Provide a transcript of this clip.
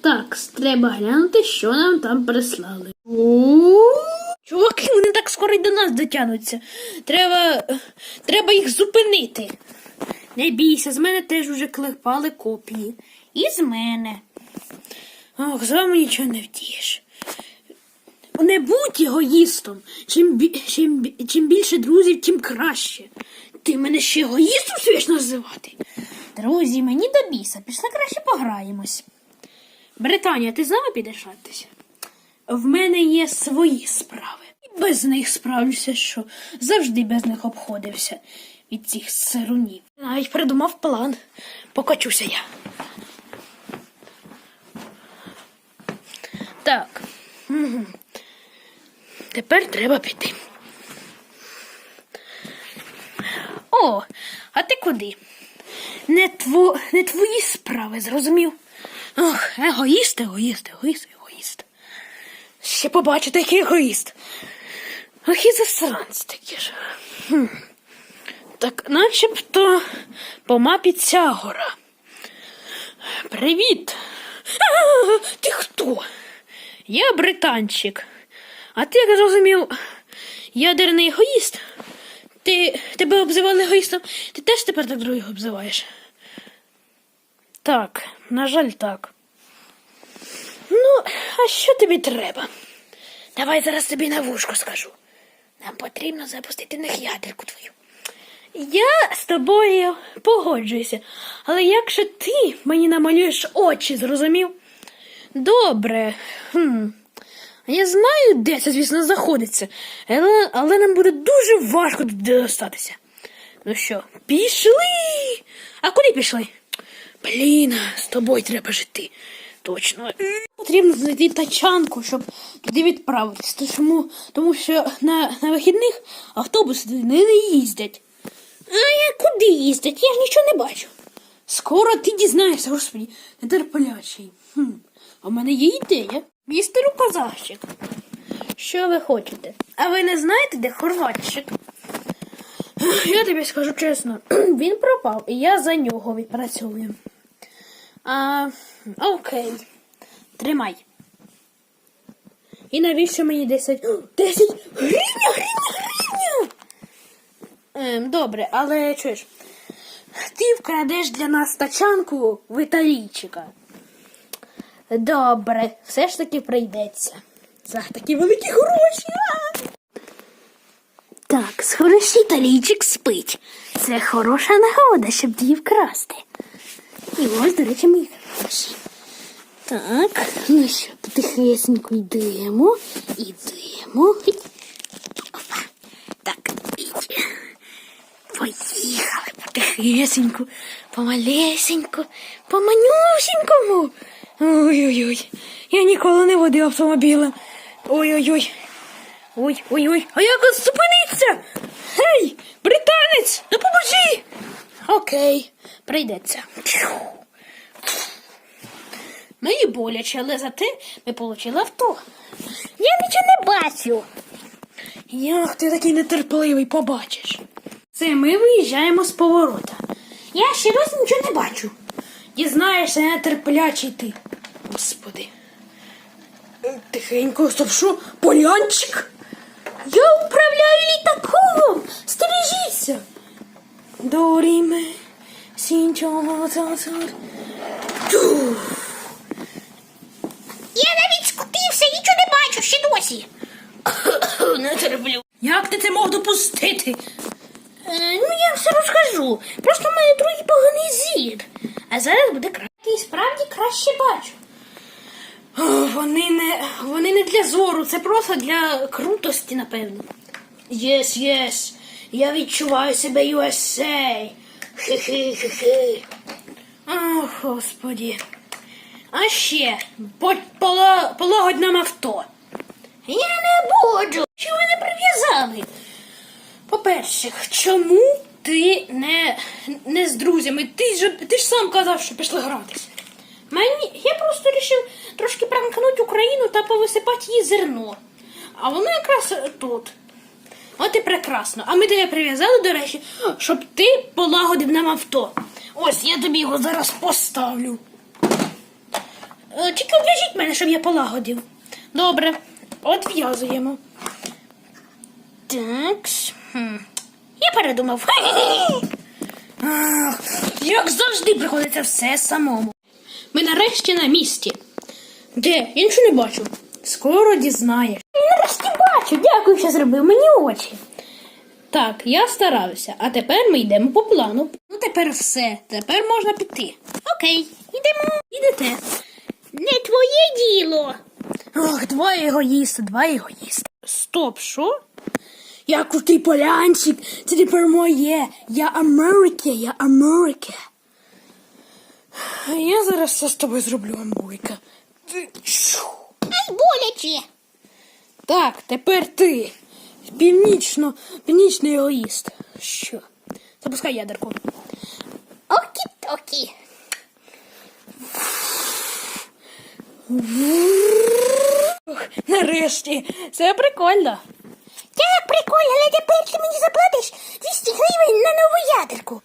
Так, треба глянути, що нам там прислали. Чуваки, вони так скоро й до нас дотягнуться. Треба, треба їх зупинити. Не бійся, з мене теж уже клепали копії. І з мене. Ох, з вами нічого не втієш. Не будь егоїстом. Чим, чим, чим більше друзів, тим краще. Ти мене ще егоїстом смієш називати. Друзі, мені до біса, пішли краще пограємось. Британія, ти з нами підеш гратися? В мене є свої справи. І без них справлюся, що завжди без них обходився від цих сирунів. Навіть придумав план. Покачуся я. Так. Угу. Тепер треба піти. О, а ти куди? Не, тво, не твої справи, зрозумів? Ох, егоїст, егоїст, егоїст, егоїст. Ще побачите, який егоїст. Ох, і засранець такі ж. Хм. Так начебто по мапі ця гора. Привіт. А, ти хто? Я британчик. А ти, як зрозумів, ядерний егоїст? Ти тебе обзивали егоїстом, ти теж тепер так других обзиваєш? Так, на жаль, так. Ну, а що тобі треба? Давай зараз тобі на вушку скажу. Нам потрібно запустити них ядерку твою. Я з тобою погоджуюся, але якщо ти мені намалюєш очі, зрозумів? Добре. Хм. Я знаю, де це, звісно, знаходиться, але, але нам буде дуже важко туди достатися. Ну що, пішли? А куди пішли? Блін, з тобою треба жити. Точно. Потрібно знайти тачанку, щоб туди відправитись. Тому, тому що на, на вихідних автобуси не, не їздять. А я куди їздять? Я ж нічого не бачу. Скоро ти дізнаєшся, господі, нетерплячий. Хм. А в мене є ідея. Містеру Козащик. Що ви хочете? А ви не знаєте, де хорватчик? Я тобі скажу чесно, він пропав, і я за нього відпрацьовую. А, окей. Тримай. І навіщо мені 10? 10 гривня, гривня, гривня. Ем, добре, але чуєш, ти вкрадеш для нас тачанку в італійчика. Добре, все ж таки прийдеться. За такі великі гроші. Так, схоже, що італійчик спить. Це хороша нагода, щоб її вкрасти. І ось, до речі, мої гроші. Так, ну що, потихесенько йдемо, йдемо. Опа. Так, ідь. Поїхали потихесеньку, помалесеньку, поманюсенькому. Ой-ой-ой. Я ніколи не водив автомобілем. Ой-ой-ой. Ой-ой-ой. А як зупиниться? Гей, британець, допоможи. Окей, прийдеться. Мені боляче, але зате ми отримали авто. Я нічого не бачу. Як ти такий нетерпеливий побачиш? Це ми виїжджаємо з поворота. Я ще досі нічого не бачу. Дізнаєшся, нетерплячий ти. Господи. Е, Тихенько, що? Полянчик? Я управляю літаком! Стережіться! Доріме, сінчомо, цацар. Я навіть скотився, нічого не бачу ще досі. Не терплю. Як ти це мог допустити? Е, ну, я все розкажу. Просто в мене другий поганий зір. А зараз буде краще. І справді краще бачу. О, Вони не, вони не для зору, це просто для крутості, напевно. Єс, єс. Я відчуваю себе USA. Хи-хи-хи-хи. О, господі. А ще по- полагодь нам авто. Я не буду. Чого ви не прив'язали? По-перше, чому ти не, не з друзями? Ти ж, ти ж сам казав, що пішли гратися. Мені, я просто вирішив трошки пранкнути Україну та повисипати їй зерно. А воно якраз тут. От і прекрасно. А ми тебе прив'язали, до речі, щоб ти полагодив нам авто. Ось я тобі його зараз поставлю. Е, Тільки обв'яжіть мене, щоб я полагодив. Добре, одв'язуємо. Так. Я передумав. Ах, Як завжди приходиться все самому. Ми нарешті на місці. Де? Я не бачу. Скоро дізнаєш. Бачу. Дякую, що зробив мені очі. Так, я старався, а тепер ми йдемо по плану. Ну тепер все. Тепер можна піти. Окей, ідемо. Ідете. Не твоє діло. Ох, два егоїсти, два егоїсти. Стоп, що? Я крутий полянчик, це тепер моє. Я Америка, я Америка. Я зараз все з тобою зроблю, Амбуйка. Ти... Ай, боляче. Так, тепер ти. Північно, північний егоїст. Що? Запускай ядерку. Окі-токі. Нарешті, це прикольно. Так, прикольно, але тепер ти мені заплатиш 200 гривень на нову ядерку.